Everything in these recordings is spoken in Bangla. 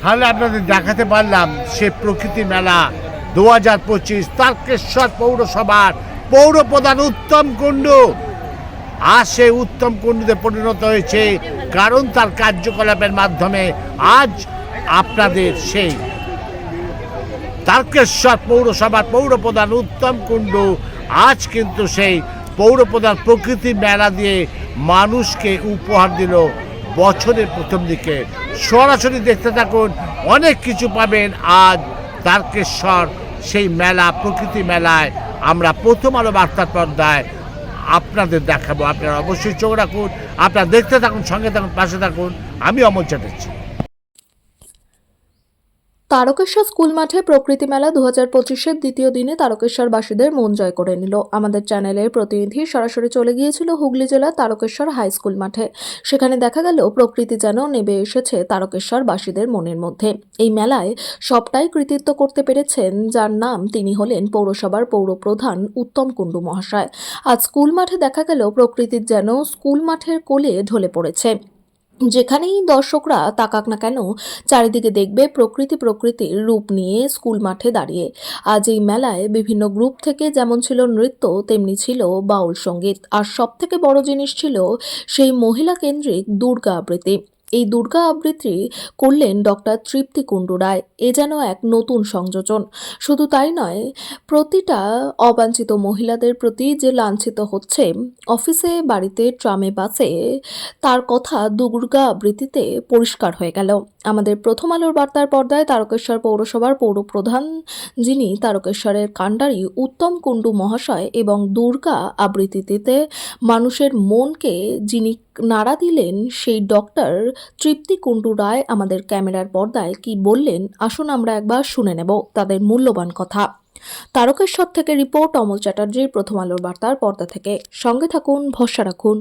তাহলে আপনাদের দেখাতে পারলাম সে প্রকৃতি মেলা দু হাজার পঁচিশ তারকেশ্বর পৌরসভার পৌর প্রধান উত্তম কুণ্ডু। আজ সে উত্তম কুণ্ডুতে পরিণত হয়েছে কারণ তার কার্যকলাপের মাধ্যমে আজ আপনাদের সেই তারকেশ্বর পৌরসভার পৌর প্রধান উত্তম কুণ্ডু আজ কিন্তু সেই পৌর প্রধান প্রকৃতি মেলা দিয়ে মানুষকে উপহার দিল বছরের প্রথম দিকে। সরাসরি দেখতে থাকুন, অনেক কিছু পাবেন আজ তারকেশ্বর সেই মেলা, প্রকৃতি মেলায় আমরা প্রথম আলো বার্তা পর্দায় আপনাদের দেখাবো। আপনারা অবশ্যই চোখ রাখুন, আপনারা দেখতে থাকুন, সঙ্গে থাকুন, পাশে থাকুন। আমি অমর চ্যাটার্জি। তারকেশ্বর স্কুল মাঠে প্রকৃতি মেলা দু হাজার পঁচিশের দ্বিতীয় দিনে তারকেশ্বরবাসীদের মন জয় করে নিল। আমাদের চ্যানেলের প্রতিনিধি সরাসরি চলে গিয়েছিল হুগলি জেলার তারকেশ্বর হাই স্কুল মাঠে। সেখানে দেখা গেল, প্রকৃতি যেন নেবে এসেছে তারকেশ্বরবাসীদের মনের মধ্যে। এই মেলায় সবটাই কৃতিত্ব করতে পেরেছেন, যার নাম তিনি হলেন পৌরসভার পৌরপ্রধান উত্তম কুণ্ডু মহাশয়। আজ স্কুল মাঠে দেখা গেল, প্রকৃতির যেন স্কুল মাঠের কোলে ঢলে পড়েছে। যেখানেই দর্শকরা তাকাক না কেন, চারিদিকে দেখবে প্রকৃতি প্রকৃতির রূপ নিয়ে স্কুল মাঠে দাঁড়িয়ে। আজ এই মেলায় বিভিন্ন গ্রুপ থেকে যেমন ছিল নৃত্য, তেমনি ছিল বাউল সংগীত। আর সব থেকে বড় জিনিস ছিল সেই মহিলা কেন্দ্রিক দুর্গা আবৃত্তি। এই দুর্গা আবৃত্তি করলেন ডক্টর তৃপ্তি কুণ্ডু রায়। এ যেন এক নতুন সংযোজন। শুধু তাই নয়, প্রতিটা অবাঞ্ছিত মহিলাদের প্রতি যে লাঞ্ছিত হচ্ছে, অফিসে, বাড়িতে, ট্রামে, বাসে, তার কথা দুর্গা আবৃত্তিতে পরিষ্কার হয়ে গেল। আমাদের প্রথম আলোর বার্তার পর্দায় তারকেশ্বর পৌরসভার পৌরপ্রধান যিনি তারকেশ্বরের কাণ্ডারি উত্তম কুণ্ডু মহাশয় এবং দুর্গা আবৃত্তিতে মানুষের মনকে যিনি নাড়া দিলেন সেই ডক্টর তৃপ্তি কুণ্ডু রায় আমাদের ক্যামেরার পর্দায় কি বললেন আসুন আমরা একবার শুনে নেব তাদের মূল্যবান কথা। তারকেশ্বর থেকে রিপোর্ট অমল চ্যাটার্জির প্রথম আলোর বার্তার পর্দা থেকে। সঙ্গে থাকুন ভরসা রাখুন।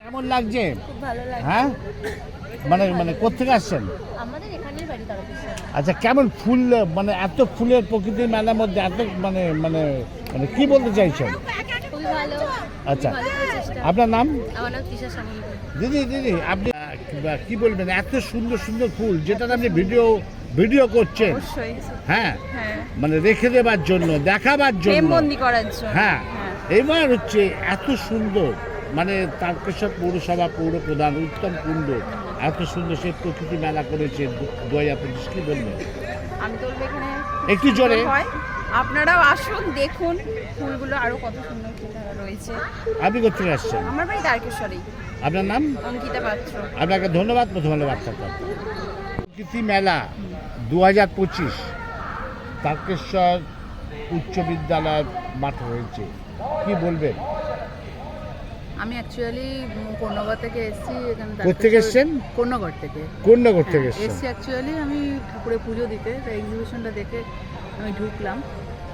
কেমন লাগছে? খুব ভালো লাগে হ্যাঁ? মানে মানে কোথেকে আসছেন? আচ্ছা কেমন ফুল মানে এত ফুলের প্রকৃতির মেলার মধ্যে এত মানে মানে মানে কি বলতে চাইছেন? আচ্ছা আপনার নাম? দিদি দিদি আপনি কি- বলবেন? এত সুন্দর সুন্দর ফুল যেটা আপনি ভিডিও ভিডিও করছেন। হ্যাঁ? হ্যাঁ। মানে রেখে দেবার জন্য দেখাবার জন্য। হ্যাঁ। হ্যাঁ। এবার হচ্ছে এত সুন্দর মানে তারকেশ্বর পৌরসভা পৌর প্রধান উত্তম কুণ্ড এত সুন্দর সে প্রকৃতি মেলা করেছে দু হাজার পঁচিশ কি বলবেন? আমি তো বলব এখানে একটু জোরে। হয়। আপনারাও আসুন দেখুন ফুলগুলো আরও কত সুন্দর রয়েছে। আপনি কোথেকে আসছেন? আমার বাড়ি তারকেশ্বরেই আপনার নাম? অঙ্কিতা পাত্র। আপনাকে ধন্যবাদ প্রথম আলো বার্তা প্রকৃতি মেলা দু হাজার পঁচিশ তারকেশ্বর উচ্চ বিদ্যালয়ের মাঠে হয়েছে। কি বলবেন? আমি অ্যাকচুয়ালি কর্ণগর থেকে এসেছি এখানে কোথেকে এসছেন? কর্ণগর থেকে। কোন নগর থেকে এসছি অ্যাকচুয়ালি আমি ঠাকুরে পুজো দিতে তাই এক্সিবিশনটা দেখে আমি ঢুকলাম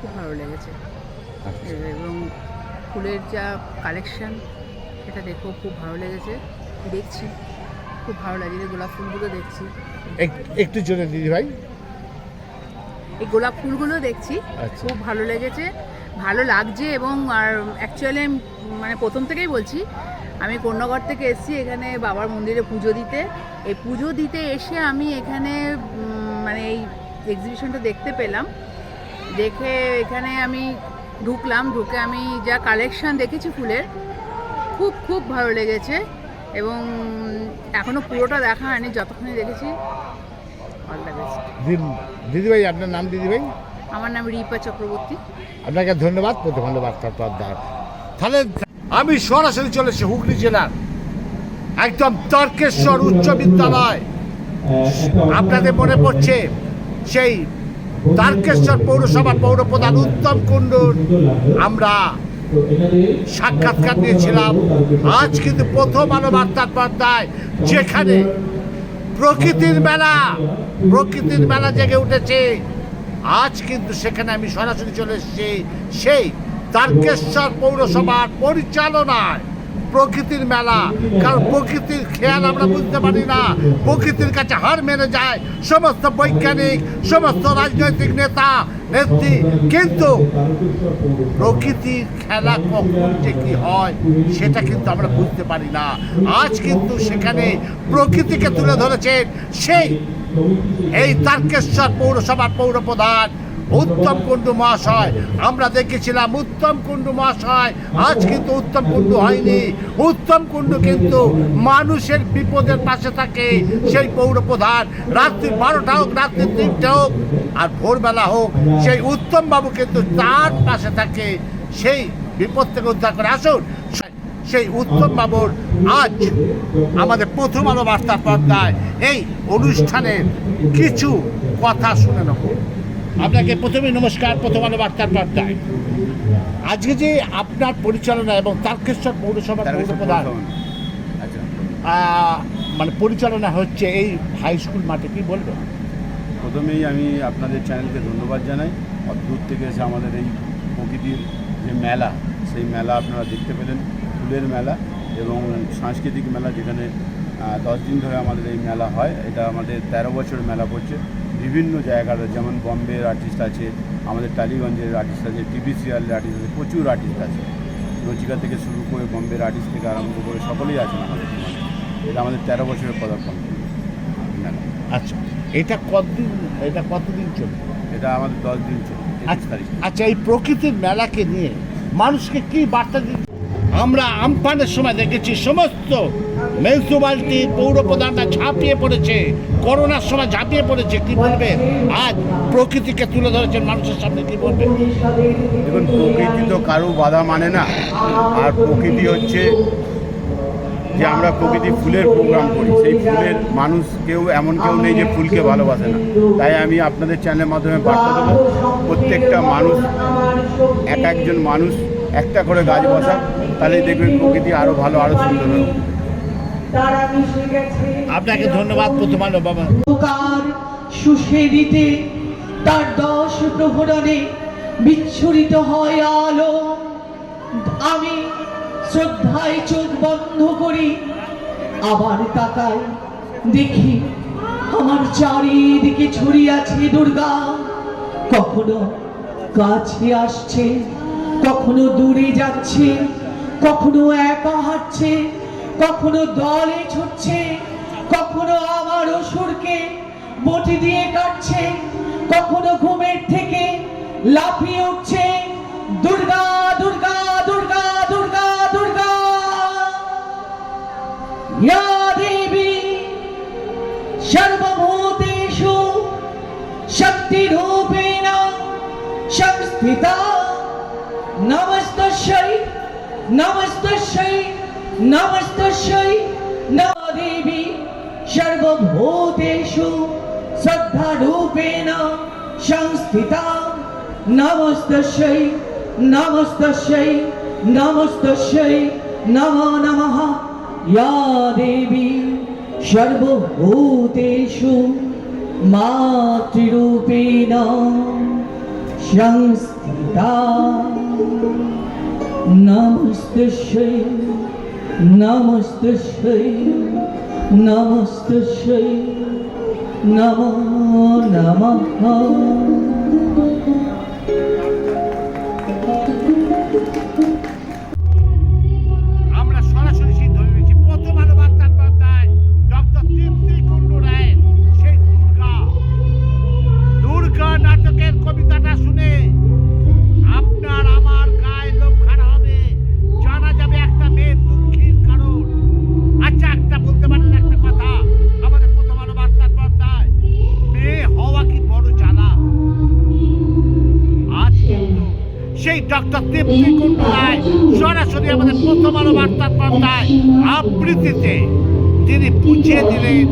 খুব ভালো লেগেছে। আচ্ছা। এবং ফুলের যা কালেকশন সেটা দেখেও খুব ভালো লেগেছে। দেখছি খুব ভালো লাগে যে গোলাপ ফুলগুলো দেখছি। এক- একটু জোরে দিদি ভাই। এই গোলাপ ফুলগুলো দেখছি আচ্ছা। খুব ভালো লেগেছে। ভালো লাগছে এবং আর অ্যাকচুয়ালি মানে প্রথম থেকেই বলছি আমি কন্যাগড় থেকে এসেছি এখানে বাবার মন্দিরে পুজো দিতে। এই পুজো দিতে এসে আমি এখানে মানে এই এক্সিবিশনটা দেখতে পেলাম। দেখে এখানে আমি ঢুকলাম ঢুকে আমি যা কালেকশন দেখেছি ফুলের খুব খুব ভালো লেগেছে এবং এখনও পুরোটা দেখা হয়নি যতক্ষণে দেখেছি ভালো লেগেছে। দিদি ভাই আপনার নাম দিদি ভাই আমার নাম রিপা চক্রবর্তী। আপনাকে ধন্যবাদ বার্তার পর্দায় তাহলে আমি সরাসরি চলেছি হুগলি জেলার একদম তর্কেশ্বর উচ্চ বিদ্যালয়। আপনাদের মনে পড়ছে সেই তারকেশ্বর পৌরসভার পৌর প্রধান উত্তম কুণ্ডুর। আমরা সাক্ষাৎকার নিয়েছিলাম। আজ কিন্তু প্রথম আলো বার্তার পর্দায়, যেখানে প্রকৃতির মেলা প্রকৃতির মেলা জেগে উঠেছে। আজ কিন্তু সেখানে আমি সরাসরি চলে এসেছি। সেই তারকেশ্বর পৌরসভার পরিচালনায়। প্রকৃতির মেলা। কারণ প্রকৃতির খেয়াল আমরা বুঝতে পারি না। প্রকৃতির কাছে হার মেনে যায় সমস্ত বৈজ্ঞানিক, সমস্ত রাজনৈতিক নেতা, নেত্রী। কিন্তু প্রকৃতির খেলা কখন যে কি হয়, সেটা কিন্তু আমরা বুঝতে পারি না। আজ কিন্তু সেখানে প্রকৃতিকে তুলে ধরেছেন সেই, এই তারকেশ্বর পৌরসভার পৌর প্রধান উত্তম কুণ্ডু মহাশয়, আমরা দেখেছিলাম উত্তম কুণ্ডু মহাশয়। আজ কিন্তু উত্তম কুণ্ডু হয়নি। উত্তম কুণ্ডু কিন্তু মানুষের বিপদের পাশে থাকে। সেই পৌর প্রধান রাত্রি বারোটা হোক, রাত্রি তিনটা হোক, আর ভোরবেলা হোক, সেই উত্তম বাবু কিন্তু তার পাশে থাকে। সেই বিপদ থেকে উদ্ধার করে আসুন। সেই উত্তম বাবুর আজ আমাদের প্রথম আলো বার্তার পর্দায় এই অনুষ্ঠানের কিছু কথা শুনে নেব। আপনাকে প্রথমে নমস্কার প্রথম আলো বার্তার পর্দায় আজকে যে আপনার পরিচালনা এবং তারকেশ্বর পৌরসভার পৌর প্রধান আচ্ছা। মানে পরিচালনা হচ্ছে এই হাই স্কুল মাঠে কি বলবেন? প্রথমেই আমি আপনাদের চ্যানেলকে ধন্যবাদ জানাই। অদ্ভুত থেকে এসে আমাদের এই প্রকৃতির যে মেলা সেই মেলা আপনারা দেখতে পেলেন ফুলের মেলা এবং সাংস্কৃতিক মেলা যেখানে দশ দিন ধরে আমাদের এই মেলা হয়। এটা আমাদের তেরো বছর মেলা পড়ছে। বিভিন্ন জায়গার যেমন বম্বের আর্টিস্ট আছে আমাদের টালিগঞ্জের আর্টিস্ট আছে টিভি সিরিয়ালের আর্টিস্ট আছে প্রচুর আর্টিস্ট আছে। রচিকা থেকে শুরু করে বম্বের আর্টিস্ট থেকে আরম্ভ করে সকলেই আছেন আমাদের এটা আমাদের তেরো বছরের পদার্পণ। আচ্ছা এটা কতদিন এটা কতদিন চলবে? এটা আমাদের দশ দিন চলবে আচ্ছা আচ্ছা এই প্রকৃতির মেলাকে নিয়ে মানুষকে কি বার্তা দিন আমরা আমফানের সময় দেখেছি সমস্ত মিউনিসিপালিটি পৌর প্রধানরা ঝাঁপিয়ে পড়েছে, করোনার সময় ঝাঁপিয়ে পড়েছে, কি বলবে? আজ প্রকৃতিকে তুলে ধরেছেন মানুষের সামনে, কি বলবে? দেখুন, প্রকৃতি তো কারও বাধা মানে না। আর প্রকৃতি হচ্ছে যে আমরা প্রকৃতি ফুলের প্রোগ্রাম করি। সেই ফুলের মানুষ কেউ, এমন কেউ নেই যে ফুলকে ভালোবাসে না। তাই আমি আপনাদের চ্যানেলের মাধ্যমে বার্তা দেবো, প্রত্যেকটা মানুষ, এক একজন মানুষ একটা করে গাছ বসাক তাহলেই দেখবেন প্রকৃতি আরও ভালো আরও সুন্দর হবে। আপনাকে ধন্যবাদ প্রথম আলো বাবা দিতে তার দশ প্রহরণে বিচ্ছুরিত হয় আলো। আমি শ্রদ্ধায় চোখ বন্ধ করি আবার তাকাই দেখি আমার চারিদিকে ছড়িয়ে আছে দুর্গা। কখনো কাছে আসছে কখনো দূরে যাচ্ছে, কখনো একা হাঁটছে, কখনো দলে ছুটছে, কখনো আমার অসুরকে বটি দিয়ে কাটছে, কখনো ঘুমের থেকে লাফিয়ে উঠছে, দুর্গা नमस्तश्यै नमस्तश्यै नमस्तश्यै नमा देवी सर्वभूतेषु श्रद्धारूपेण संस्थिता। नमस्तश्यै नमस्त नमस्तश्यै नमो नमः। या देवी सर्वभूतेषु मातृरूपेण संस्थिता। Namaste Shai, Namaste Shai, Namaste Shai, Namo Namaha. Doctor Tripti Kundu Roy সরাসরি আমাদের প্রথম আলো বার্তার পর্দায় আবৃত্তিতে তিনি বুঝিয়ে দিলেন,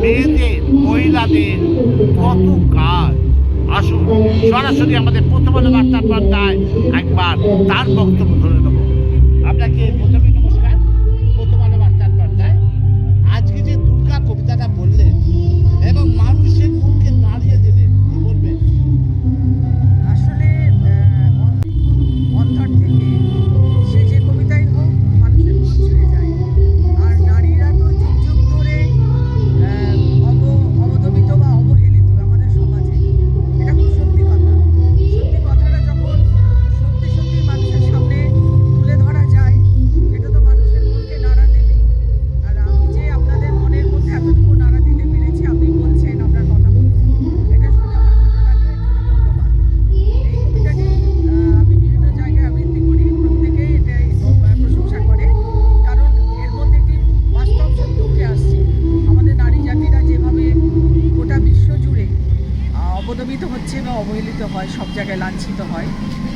মেয়েদের, মহিলাদের কত কাজ। আসুন, সরাসরি আমাদের প্রথম আলো বার্তার পর্দায় একবার তার বক্তব্য ধরে নেব। আপনাকে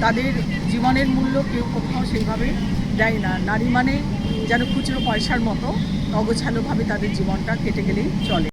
তাদের জীবনের মূল্য কেউ কোথাও সেইভাবে দেয় না। নারী মানে যেন খুচরো পয়সার মতো, অগোছালোভাবে তাদের জীবনটা কেটে গেলেই চলে।